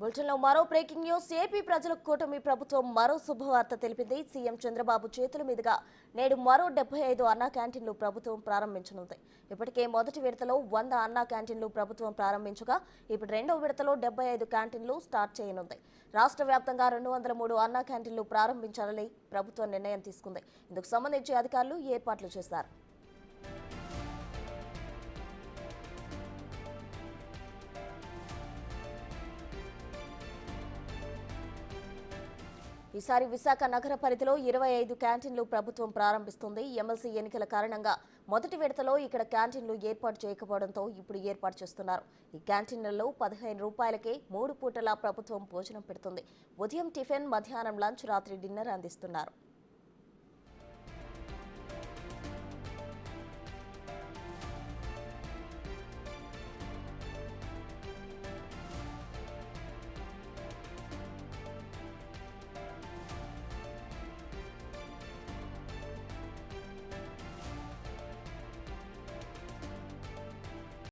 బులెటిన్లో మరో breaking news. AP ప్రజల కూటమి ప్రభుత్వం మరో శుభవార్త తెలిపింది. సీఎం చంద్రబాబు చేతుల మీదుగా నేడు మరో డెబ్బై ఐదు అన్నా క్యాంటీన్లు ప్రభుత్వం ప్రారంభించనుంది. ఇప్పటికే మొదటి విడతలో వంద అన్నా క్యాంటీన్లు ప్రభుత్వం ప్రారంభించగా ఇప్పుడు రెండో విడతలో డెబ్బై ఐదు క్యాంటీన్లు స్టార్ట్ చేయనుంది. రాష్ట్ర వ్యాప్తంగా రెండు వందల మూడు అన్నా క్యాంటీన్లు ప్రారంభించాలని ప్రభుత్వం నిర్ణయం తీసుకుంది. ఇందుకు సంబంధించి అధికారులు ఏర్పాట్లు చేశారు. ఈసారి విశాఖ నగర పరిధిలో ఇరవై ఐదు క్యాంటీన్లు ప్రభుత్వం ప్రారంభిస్తుంది. ఎమ్మెల్సీ ఎన్నికల కారణంగా మొదటి విడతలో ఇక్కడ క్యాంటీన్లు ఏర్పాటు చేయకపోవడంతో ఇప్పుడు ఏర్పాటు చేస్తున్నారు. ఈ క్యాంటీన్లలో పదిహేను రూపాయలకే మూడు పూటలా ప్రభుత్వం భోజనం పెడుతుంది. ఉదయం టిఫిన్ మధ్యాహ్నం లంచ్ రాత్రి డిన్నర్ అందిస్తున్నారు.